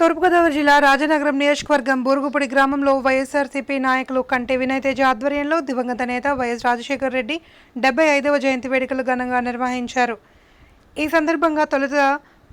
తూర్పుగోదావరి జిల్లా రాజనగరం నియోజకవర్గం బూరుగుపూడి గ్రామంలో వైఎస్ఆర్సీపీ నాయకులు కంటే వినయ్ తేజ ఆధ్వర్యంలో దివంగత నేత వైఎస్ రాజశేఖర్ రెడ్డి డెబ్బై ఐదవ జయంతి వేడుకలు ఘనంగా నిర్వహించారు. ఈ సందర్భంగా తొలుత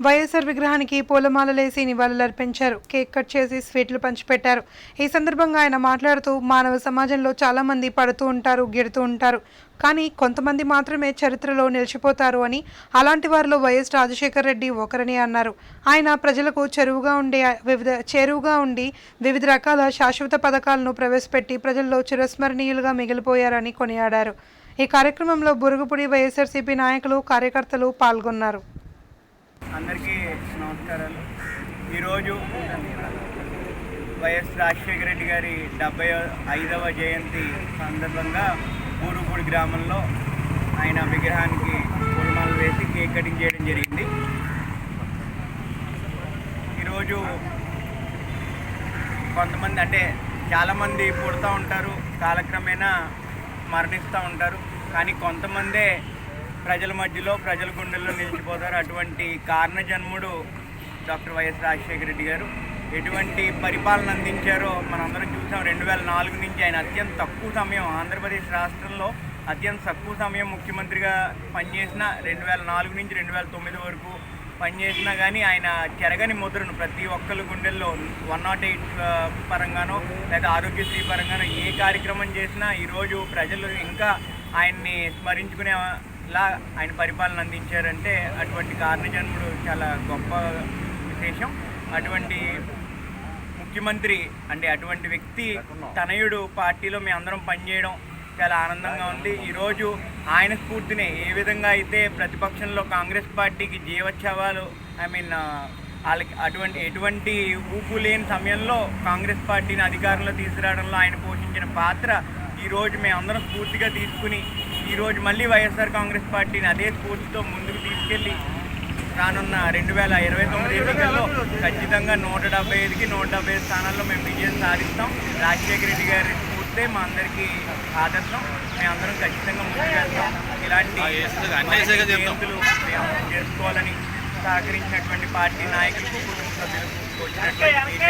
వైఎస్ఆర్ విగ్రహానికి పూలమాలలేసి నివాళులర్పించారు. కేక్ కట్ చేసి స్వీట్లు పంచిపెట్టారు. ఈ సందర్భంగా ఆయన మాట్లాడుతూ మానవ సమాజంలో చాలామంది పడుతూ ఉంటారు గిడుతూ ఉంటారు. కానీ కొంతమంది మాత్రమే చరిత్రలో నిలిచిపోతారు అని అలాంటి వారిలో వైఎస్ రాజశేఖర్ రెడ్డి ఒకరని అన్నారు. ఆయన ప్రజలకు చెరువుగా ఉండే వివిధ చేరువుగా ఉండి వివిధ రకాల శాశ్వత పథకాలను ప్రవేశపెట్టి ప్రజల్లో చిరస్మరణీయులుగా మిగిలిపోయారని కొనియాడారు. ఈ కార్యక్రమంలో బురుగుపుడి వైఎస్ఆర్సీపీ నాయకులు కార్యకర్తలు పాల్గొన్నారు. అందరికీ నమస్కారాలు. ఈరోజు వైఎస్ రాజశేఖర రెడ్డి గారి డెబ్బై ఐదవ జయంతి సందర్భంగా ఊరుపూడి గ్రామంలో ఆయన విగ్రహానికి పూలమాలలు వేసి కేక్ కటింగ్ చేయడం జరిగింది. ఈరోజు కొంతమంది అంటే చాలామంది పుడుతూ ఉంటారు కాలక్రమేణా మరణిస్తూ ఉంటారు. కానీ కొంతమందే ప్రజల మధ్యలో ప్రజల గుండెల్లో నిలిచిపోతారు. అటువంటి కారణ జన్ముడు doctor Y S Rajasekhara Reddy గారు. ఎటువంటి పరిపాలన అందించారో మనందరం చూసాం. రెండు వేల నాలుగు నుంచి ఆయన అత్యంత తక్కువ సమయం ఆంధ్రప్రదేశ్ రాష్ట్రంలో అత్యంత తక్కువ సమయం ముఖ్యమంత్రిగా పనిచేసిన రెండు వేల నాలుగు నుంచి రెండు వేల తొమ్మిది వరకు పనిచేసినా కానీ ఆయన చెరగని ముద్రను ప్రతి ఒక్కరి గుండెల్లో వన్ నాట్ ఎయిట్ పరంగానో లేదా ఆరోగ్యశ్రీ పరంగానో ఏ కార్యక్రమం చేసినా ఈరోజు ప్రజలు ఇంకా ఆయన్ని స్మరించుకునే ఇలా ఆయన పరిపాలన అందించారంటే అటువంటి కారణజన్ముడు చాలా గొప్ప విశేషం. అటువంటి ముఖ్యమంత్రి అంటే అటువంటి వ్యక్తి తనయుడు పార్టీలో మేము అందరం పనిచేయడం చాలా ఆనందంగా ఉంది. ఈరోజు ఆయన స్ఫూర్తిని ఏ విధంగా అయితే ప్రతిపక్షంలో కాంగ్రెస్ పార్టీకి జీవోత్సవాలు ఐ మీన్ వాళ్ళకి అటువంటి ఎటువంటి ఊపు లేని సమయంలో కాంగ్రెస్ పార్టీని అధికారంలో తీసుకురావడంలో ఆయన పోషించిన పాత్ర ఈరోజు మేమందరం స్ఫూర్తిగా తీసుకుని ఈరోజు మళ్ళీ వైఎస్ఆర్ కాంగ్రెస్ పార్టీని అదే స్ఫూర్తితో ముందుకు తీసుకెళ్ళి రానున్న రెండు వేల ఇరవై తొమ్మిది ఎన్నికల్లో ఖచ్చితంగా నూట డెబ్బై ఐదుకి నూట డెబ్బై ఐదు స్థానాల్లో మేము విజయం సాధిస్తాం. రాజశేఖర రెడ్డి గారి స్ఫూర్తే మా అందరికీ ఆదర్శం. మేమందరం ఖచ్చితంగా ముందుకెళ్తాం ఇలాంటి జయంతులు మేము జరుపుకోవాలని సహకరించినటువంటి పార్టీ నాయకులకు కుటుంబ సభ్యులకు వచ్చినటువంటి